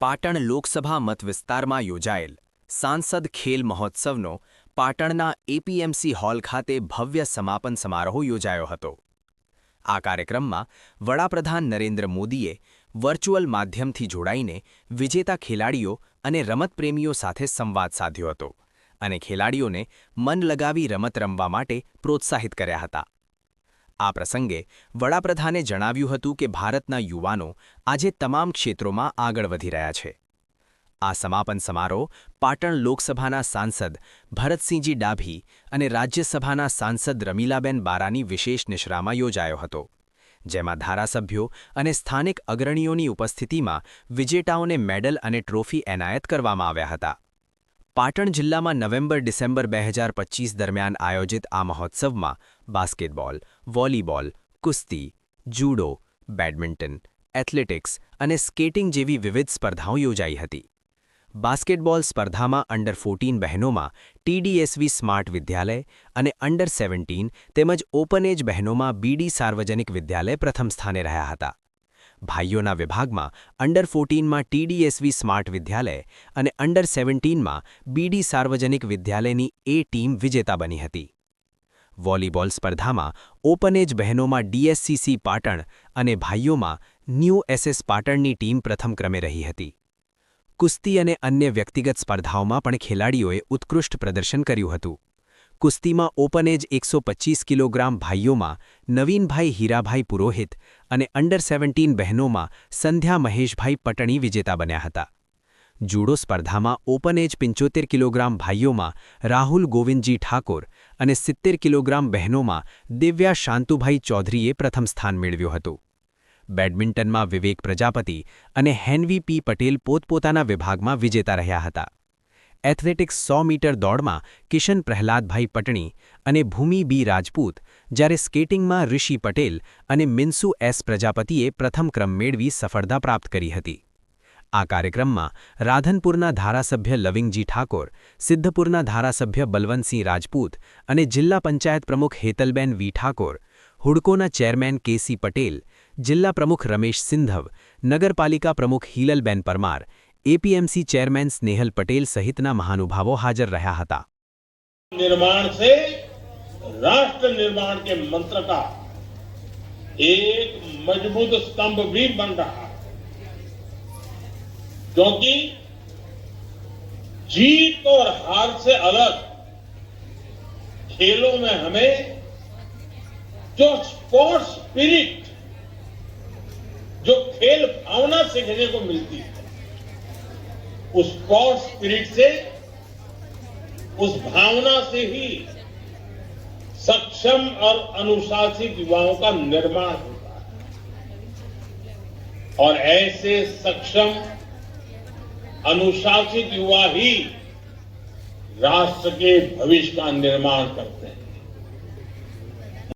પાટણ લોકસભા મતવિસ્તારમાં યોજાયેલ સાંસદ ખેલ મહોત્સવનો પાટણના એપીએમસી હોલ ખાતે ભવ્ય સમાપન સમારોહ યોજાયો હતો. આ કાર્યક્રમમાં વડાપ્રધાન નરેન્દ્ર મોદીએ વર્ચ્યુઅલ માધ્યમથી જોડાઈને વિજેતા ખેલાડીઓ અને રમતપ્રેમીઓ સાથે સંવાદ સાધ્યો હતો અને ખેલાડીઓને મન લગાવી રમત રમવા માટે પ્રોત્સાહિત કર્યા હતા. આ પ્રસંગે વડાપ્રધાને જણાવ્યું હતું કે ભારતના યુવાનો આજે તમામ ક્ષેત્રોમાં આગળ વધી રહ્યા છે. આ સમાપન સમારોહ પાટણ લોકસભાના સાંસદ ભરતસિંહજી ડાભી અને રાજ્યસભાના સાંસદ રમીલાબેન બારાની વિશેષ નિશ્રામાં યોજાયો હતો. જેમાં ધારાસભ્યો અને સ્થાનિક અગ્રણીઓની ઉપસ્થિતિમાં વિજેતાઓને મેડલ અને ટ્રોફી એનાયત કરવામાં આવ્યા હતા. પાટણ જિલ્લામાં નવેમ્બર, ડિસેમ્બર બે હજાર પચીસ દરમિયાન આયોજિત આ મહોત્સવમાં બાસ્કેટબોલ, વોલીબોલ, કુસ્તી, જુડો, બેડમિન્ટન, એથ્લેટિક્સ અને સ્કેટિંગ જેવી વિવિધ સ્પર્ધાઓ યોજાઈ હતી. બાસ્કેટબોલ સ્પર્ધામાં અંડર ફોર્ટીન બહેનોમાં ટીડીએસવી સ્માર્ટ વિદ્યાલય અને અંડર સેવન્ટીન તેમજ ઓપન એજ બહેનોમાં બીડી સાર્વજનિક વિદ્યાલય પ્રથમ સ્થાને રહ્યા હતા. ભાઈઓના વિભાગમાં અંડર ફોર્ટીનમાં ટીડીએસવી સ્માર્ટ વિદ્યાલય અને અંડર સેવન્ટીનમાં બીડી સાર્વજનિક વિદ્યાલયની એ ટીમ વિજેતા બની હતી. વોલીબોલ સ્પર્ધામાં ઓપનેજ બહેનોમાં D S C C Patan અને ભાઈઓમાં ન્યૂ એસએસ પાટણની ટીમ પ્રથમ ક્રમે રહી હતી. કુસ્તી અને અન્ય વ્યક્તિગત સ્પર્ધાઓમાં પણ ખેલાડીઓએ ઉત્કૃષ્ટ પ્રદર્શન કર્યું હતું. કુસ્તીમાં ઓપન એજ એકસો કિલોગ્રામ ભાઈઓમાં નવીનભાઈ હીરાભાઈ પુરોહિત અને અંડર સેવન્ટીન બહેનોમાં સંધ્યા મહેશભાઈ પટણી વિજેતા બન્યા હતા. જુડો સ્પર્ધામાં ઓપન એજ પંચોતેર કિલોગ્રામ ભાઈઓમાં રાહુલ ગોવિંદજી ઠાકોર અને સિત્તેર કિલોગ્રામ બહેનોમાં દિવ્યા શાંતુભાઈ ચૌધરીએ પ્રથમ સ્થાન મેળવ્યું હતું. બેડમિન્ટનમાં વિવેક પ્રજાપતિ અને હેનવી પી પટેલ પોતપોતાના વિભાગમાં વિજેતા રહ્યા હતા. એથ્લેટિક્સ સો મીટર દોડમાં કિશન પ્રહલાદભાઈ પટણી અને ભૂમિ બી રાજપૂત, જ્યારે સ્કેટિંગમાં ઋષિ પટેલ અને મિન્સુ એસ પ્રજાપતિએ પ્રથમ ક્રમ મેળવી સફળતા પ્રાપ્ત કરી હતી. આ કાર્યક્રમમાં રાધનપુરના ધારાસભ્ય લવિંગજી ઠાકોર, સિદ્ધપુરના ધારાસભ્ય બલવંતસિંહ રાજપૂત અને જિલ્લા પંચાયત પ્રમુખ હેતલબેન વી ઠાકોર, હુડકોના ચેરમેન કેસી પટેલ, જિલ્લા પ્રમુખ રમેશ સિંધવ, નગરપાલિકા પ્રમુખ હિલલબેન પરમાર એપીએમસી ચેરમેન સ્નેહલ પટેલ સહિતના મહાનુભાવો હાજર રહ્યા હતા निर्माण से राष्ट्र निर्माण के मंत्र का एक मजबूत स्तंभ भी बन रहा है क्योंकि जीत और हार से अलग खेलों में हमें जो स्पोर्ट्स स्पिरिट जो खेल भावना सीखने को मिलती है उस स्पोर्ट्स स्पिरिट से? उस भावना से ही सक्षम और अनुशासित युवाओं का निर्माण होता है। और ऐसे सक्षम, अनुशासित युवा ही राष्ट्र के भविष्य का निर्माण करते हैं।